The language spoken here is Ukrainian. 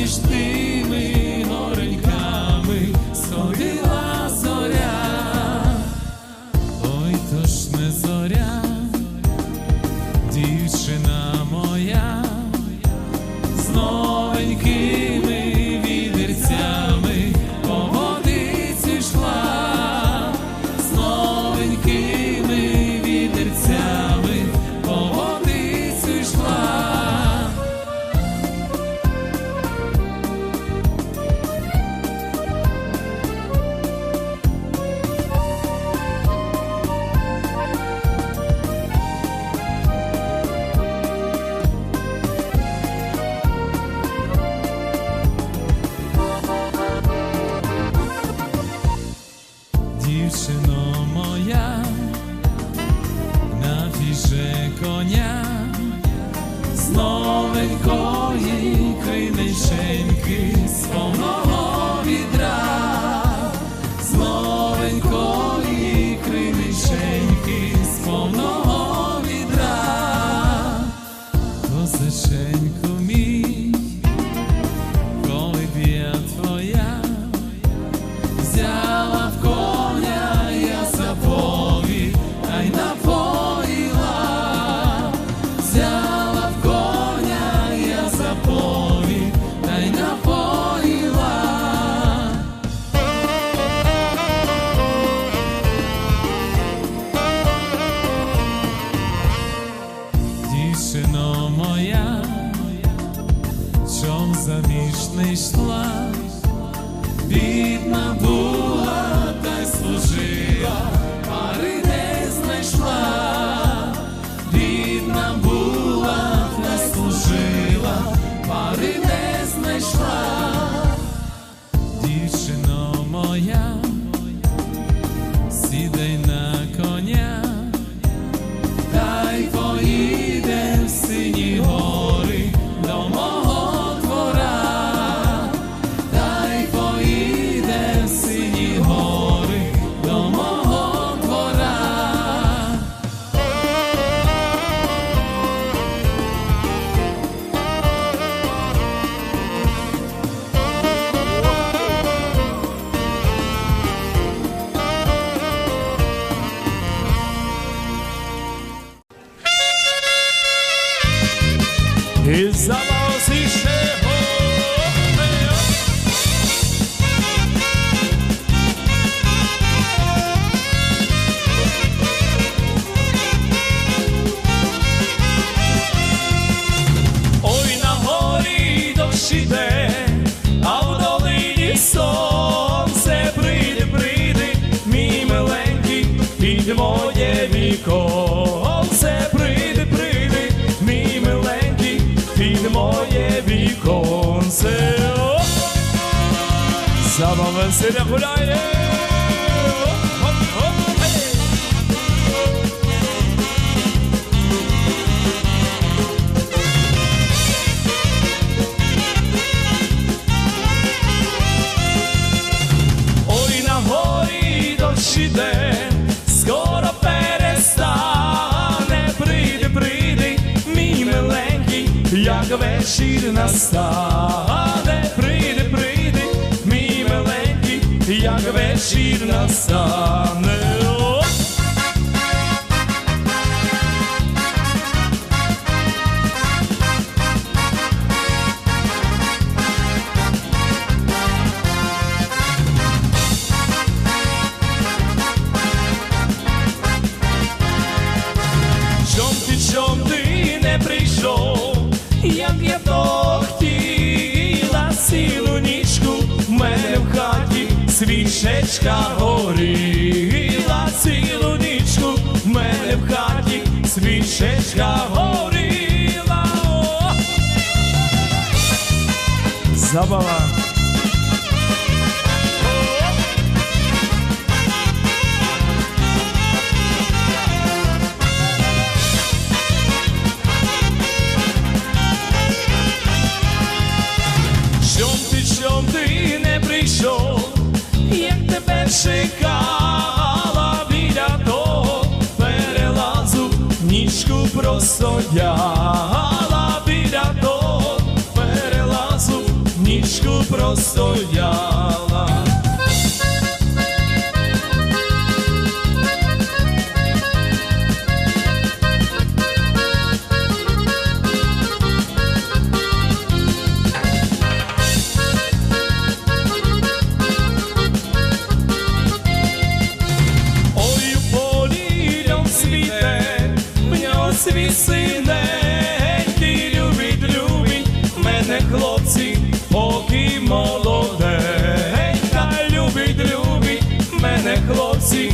між тими гореньками. Сходила зоря, ой то ж не зоря, дівчина моя, коня, з новенької криниченьки, свого відра, Дівчино моя, чом заміж не йшла, бідна була та й служила, пари не знайшла, бідна була та служила, пари не знайшла, дівчино моя, іде, а в долині сонце прийде, прийде, мій миленький, під моє віконце прийде, прийде, мій миленький, під моє віконце. Сама веселя гуляє. Іде, скоро перестане, прийде, прийде, мій миленький, як вечір настане, прийде, прийде, мій миленький, як вечір настане. Свічечка горіла, цілу нічку, в мене в хаті свічечка горіла. Забава. Чекала біля того перелазу, нічку простояла біля того перелазу, ніжку простояла. свій синень, ти любить, любить мене хлопці, оки молоденька. любить, любить мене хлопці.